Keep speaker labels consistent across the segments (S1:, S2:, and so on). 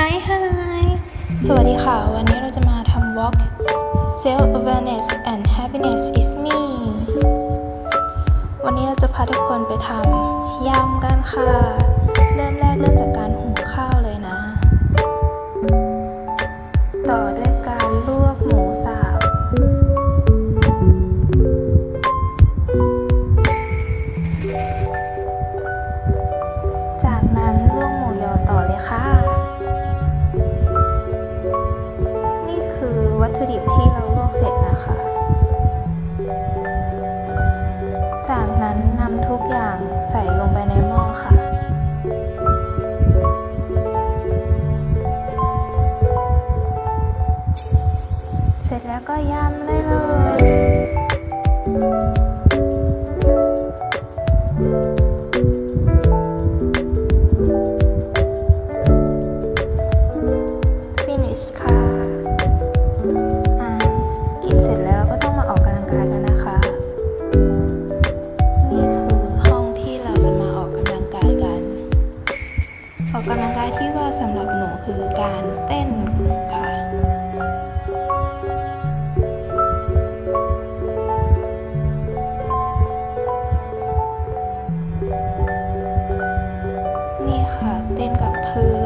S1: Hi Hi สวัสดีค่ะ วันนี้เราจะมาทำ walk self awareness and happiness is me วันนี้เราจะพาทุกคนไปทำยำกันค่ะ เริ่มแรกเริ่มจากการหุงข้าวเลยนะ ต่อด้วยการลวกหมูสับจากนั้นลวกหมูยอต่อเลยค่ะ นะคะ จากนั้นนำทุกอย่างใส่ลงไปในหม้อค่ะเสร็จแล้วก็ยำได้เลย สำหรับหนูคือการเต้นค่ะนี่ค่ะเต้นกับเพื่อน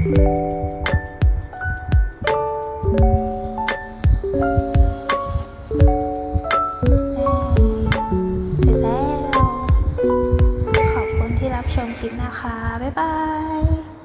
S1: เสร็จแล้ว ขอบคุณที่รับชมคลิปนะคะ บ๊ายบาย